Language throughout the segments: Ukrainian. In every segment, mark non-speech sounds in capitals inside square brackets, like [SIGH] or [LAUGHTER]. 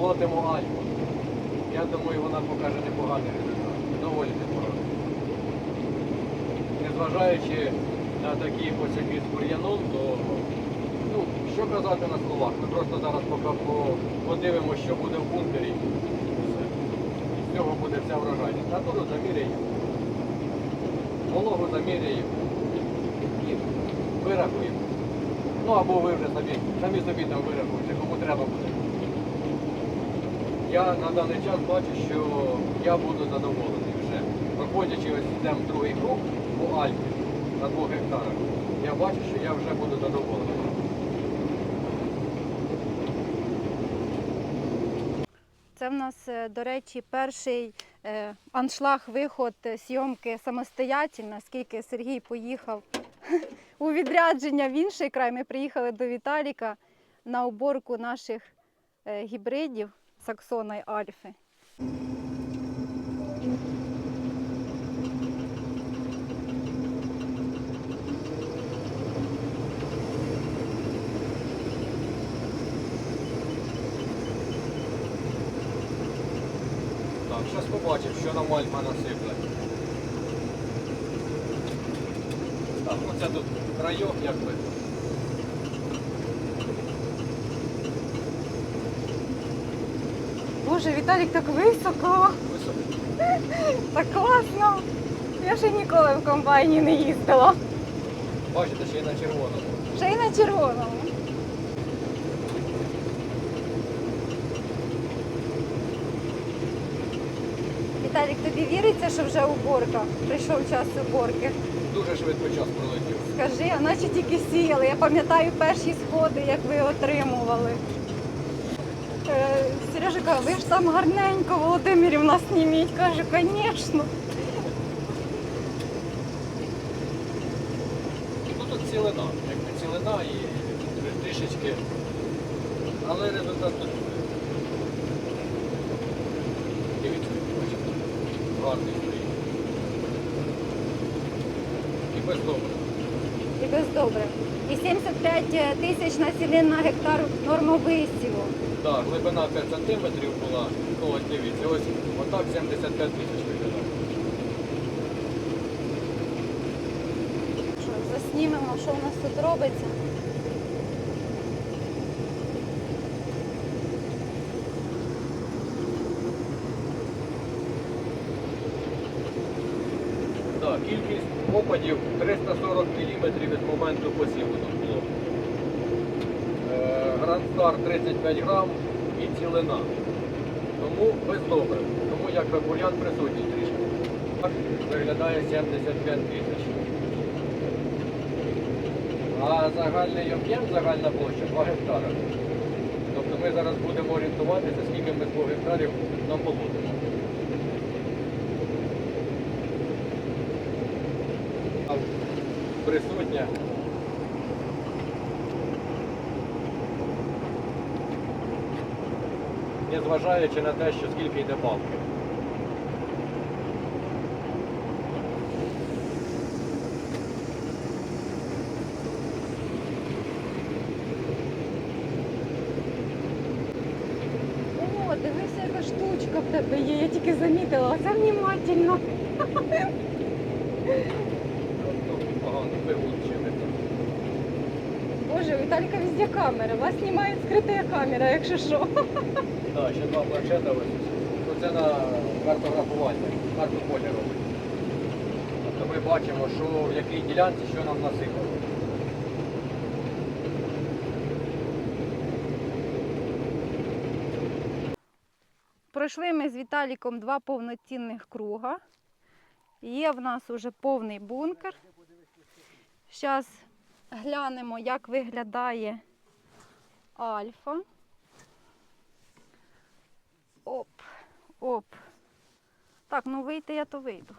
молотимо альфу. Я думаю, вона покаже непоганий результат. Доволі непоганий. Незважаючи на такі посяки з бур'яном, то ну, що казати на словах. Ми просто зараз поки подивимося, що буде в бункері. з цього буде вся врожайність. Натуру заміряємо. Вологу заміряємо і вирахуємо. Ну або ви вже самі, самі собі там вирахуйте, кому треба буде. Я на даний час бачу, що я буду задоволений вже. Проходячи ось йдемо другий круг по Альпі на двох гектарах, я бачу, що я вже буду задоволений. Це в нас, е, до речі, перший е, аншлаг виход е, зйомки самостоятельно, оскільки Сергій поїхав [LAUGHS] у відрядження в інший край. Ми приїхали до Віталіка на уборку наших е, гібридів Саксона і Альфи. Так, зараз побачимо, що нам Альфа насипле. Так, оце тут райок якби. Боже, Віталік так високо, так класно. Я ще ніколи в комбайні не їздила. Бачите, ще й на червоному. Ще й на червоному. Віталік, тобі віриться, що вже уборка? Прийшов час уборки. Дуже швидко час пролетів. Скажи, а наче тільки сіяли. Я пам'ятаю перші сходи, як ви отримували. Сережа каже, ви ж там гарненько Володимирівна зніміть. Каже, звісно. Ну тут цілина, якби цілина і трішечки. Але результат тут. Дивіться, гарний стоїть. І без добре. Без добре. І 75 тисяч насінин на гектар норма висіву. Так, глибина 5 см була. Ну ось дивіться, ось отак 75 тисяч виглядає. Що, заснімемо, що у нас тут робиться. Так, кількість опадів 340 мм від моменту посіву тут було. Е, Грандстар 35 грам і цілина. Тому без добре. Тому якби бур'ян присутній трішки. Так виглядає 75 тисяч. А загальний об'єм, загальна площа 2 гектара. Тобто ми зараз будемо орієнтуватися, скільки ми з 2 гектарів нам полотимо. Там присутня. Незважаючи на те, що скільки йде балки. О, дивися, яка штучка в тебе є. Я тільки замітила. Оце внимательно. Тобто погано вигулчили. Боже, у Віталіка везде камера. Вас знімає скрита камера, якщо що. Так, ще два планшета ось. Ну, Це на картографування, карту поля робить. Тобто ми бачимо, що в якій ділянці що нам насипало. Пройшли ми з Віталіком два повноцінних круга. Є в нас уже повний бункер. Зараз глянемо, як виглядає альфа. Оп, оп. Так, ну вийти я то вийду.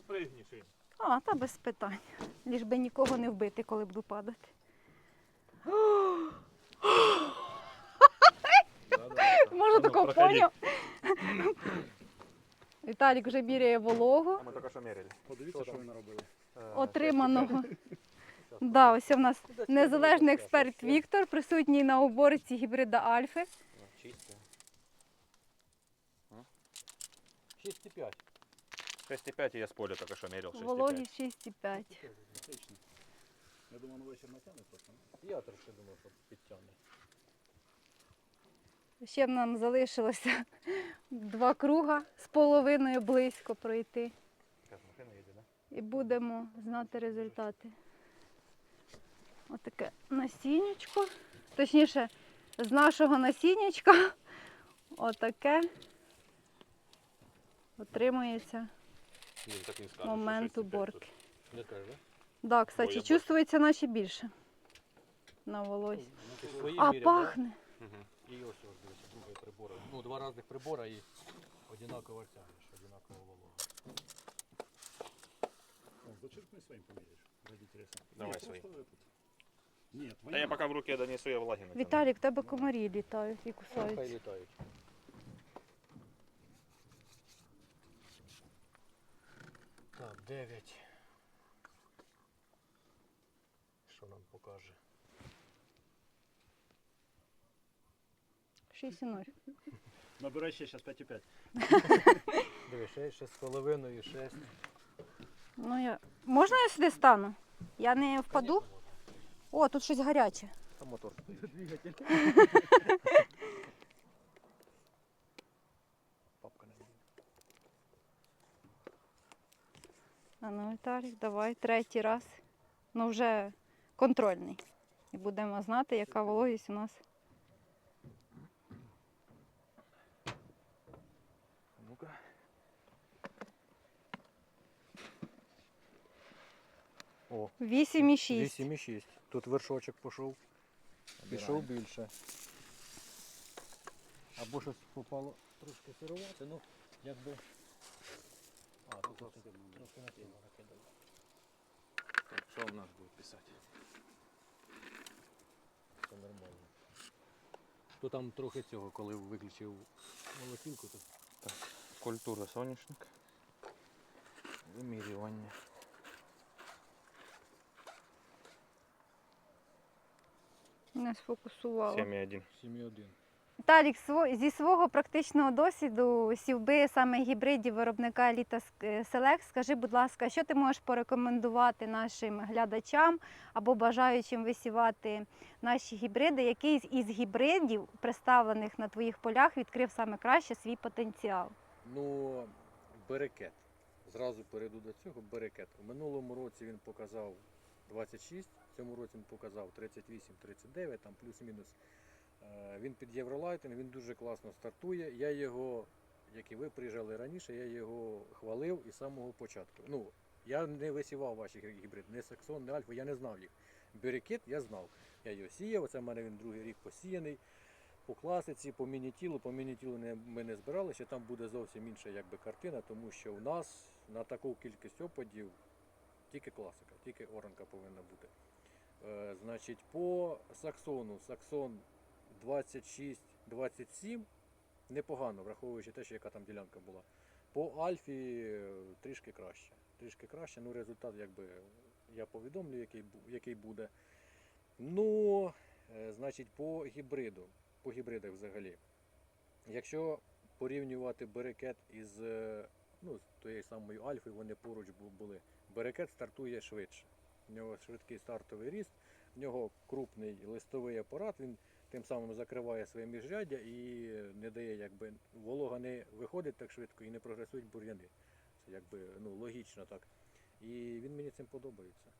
Спригніши. А, та без питань. Ліж би нікого не вбити, коли буду падати. Може, тако поняв? Віталік вже міряє вологу Ми тільки що міряли. Подивіться, що ви наробили. отриманого. Да, ось у нас незалежний експерт Віктор, присутній на уборці гібрида Альфи. Чисто. 6,5. 6,5 я с поля только что мерил. 6,5. Вологість 6,5. Отлично. Я думаю, на вечір натягне просто. Я трошки думав, що підтягне. Ще нам залишилося [LAUGHS] два круга з половиною близько пройти. Машина едет, да? І будемо знати результати. Отаке насіннячко. Точніше, з нашого насіннячка отаке отримується так не скажеш, момент що 6,5 тут. уборки. Не теж, да? Так, кстати, я бачу. чувствується наче більше на волосі. Ну, ти свої А міряв, да? пахне. Мгм. І ось ось дивися, другий прибор. Ну, два різних прибора і одинаково тягнеш, одинаково волога. Зачерпни своим померишь. Ради. Давай этот. Нет, Да я пока в руке донесу, я влаги натяну. Віталік, в тебе комарі літають і Хай кусаються. літають. Так, 9. Що нам покаже? 6,0. Набирай [LAUGHS] ще сейчас 5,5. [LAUGHS] Диви, 6, 6 з половиною, 6. Ну я. Можна я сюди стану? Я не впаду? О, тут щось гаряче. Там мотор стоїть. Двигатель. [LAUGHS] Папка не буде. А ну, Віталік, давай, третій раз. Ну вже контрольний. І будемо знати, яка вологість у нас. Ну-ка. О, 8,6. 8,6. Тут вершочок пішов. Пішов більше. Або щось попало трошки сирувати, ну якби. А, тут трохи на тіло накидали. Так, Что у нас будет писать? Це нормально. То там трохи цього, коли виключив молотілку, то Культура соняшник. Вимірювання. Не сфокусувала. 7,1. 7,1. Віталік, зі свого практичного досвіду сівби саме гібридів виробника Еліта Селект, скажи, будь ласка, що ти можеш порекомендувати нашим глядачам або бажаючим висівати наші гібриди? Який із гібридів, представлених на твоїх полях, відкрив саме краще свій потенціал? Ну, берекет. Зразу перейду до цього. Берекет. У минулому році він показав 26, цьому році він показав 38-39, там плюс-мінус. Е, Він під Євролайтом, він дуже класно стартує. Я його, як і ви приїжджали раніше, я його хвалив із самого початку. Ну, я не висівав ваші гібри- гібриди, не Саксон, не Альфа, я не знав їх. Берекет я знав. Я його сіяв, це в мене він другий рік посіяний. По класиці, по мінітілу, по мінітілу ми не збирали, ще там буде зовсім інша якби, картина, тому що в нас на таку кількість опадів тільки класика, тільки оранка повинна бути. Е, значить, по саксону, саксон 26-27 непогано, враховуючи те, що яка там ділянка була. По Альфі е, трішки краще. Трішки краще, ну результат якби я повідомлю, який, який буде. Ну, е, значить, по гібриду, по гібридах взагалі. Якщо порівнювати берекет із ну, тією самою Альфою, вони поруч були. Берекет стартує швидше. В нього швидкий стартовий ріст, в нього крупний листовий апарат, він тим самим закриває своє міжряддя і не дає, якби волога не виходить так швидко і не прогресують бур'яни. Це якби ну, логічно так. І він мені цим подобається.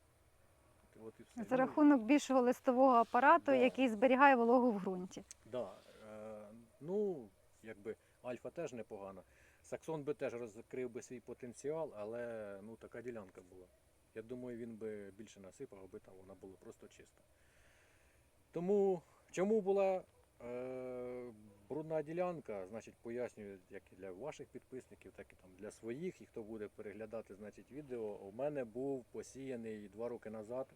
От і все. За рахунок більшого листового апарату, Да. який зберігає вологу в ґрунті. Да, е, ну, якби Альфа теж непогана. Саксон би теж розкрив би свій потенціал, але ну, така ділянка була. Я думаю, він би більше насипав, аби там вона була просто чиста. Тому чому була е, брудна ділянка, значить, пояснюю як і для ваших підписників, так і там для своїх, і хто буде переглядати значить, відео. У мене був посіяний два роки назад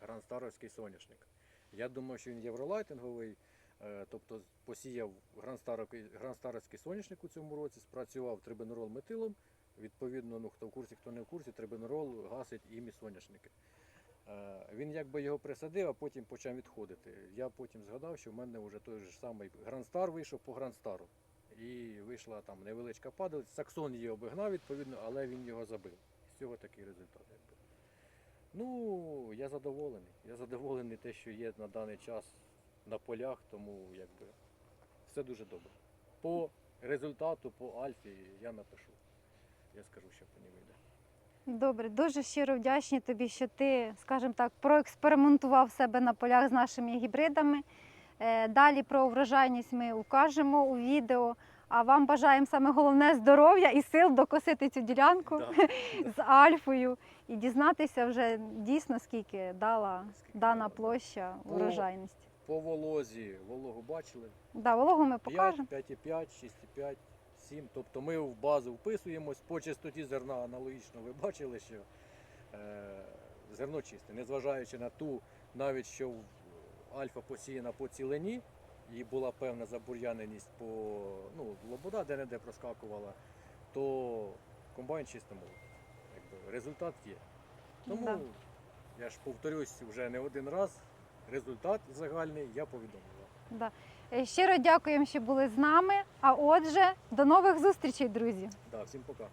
гранстаровський соняшник. Я думаю, що він євролайтинговий. Е, Тобто посіяв гранстаровський соняшник у цьому році, спрацював трибенерол метилом. Відповідно, ну хто в курсі, хто не в курсі, трибенерол гасить імі соняшники. Е, Він якби його присадив, а потім почав відходити. Я потім згадав, що в мене вже той ж самий гранстар вийшов по гранстару. і вийшла там невеличка падалиця. Саксон її обігнав, відповідно, але він його забив. З цього такий результат. Якби. Ну, я задоволений. Я задоволений те, що є на даний час на полях, тому якби все дуже добре. По результату, по Альфі я напишу. Я скажу, що по ній вийде. Добре, дуже щиро вдячні тобі, що ти, скажімо так, проекспериментував себе на полях з нашими гібридами. Е, Далі про врожайність ми укажемо у відео. А вам бажаємо саме головне здоров'я і сил докосити цю ділянку Да. [LAUGHS] з альфою і дізнатися вже дійсно скільки дала Скільки дана площа По- урожайність. По волозі вологу бачили. Да, вологу ми покажемо. 5,5, 6,5, 7. Тобто ми в базу вписуємось. По чистоті зерна аналогічно ви бачили, що е, зерно чисте, незважаючи на ту, навіть що альфа посіяна по цілині, і була певна забур'яненість по ну, лобода, де не проскакувала, то комбайн чисто молот. Якби результат є. Тому Да. я ж повторюсь вже не один раз. Результат загальний я повідомив. Да. Е, Щиро дякуємо, що були з нами. А отже, до нових зустрічей, друзі! Да, всім пока.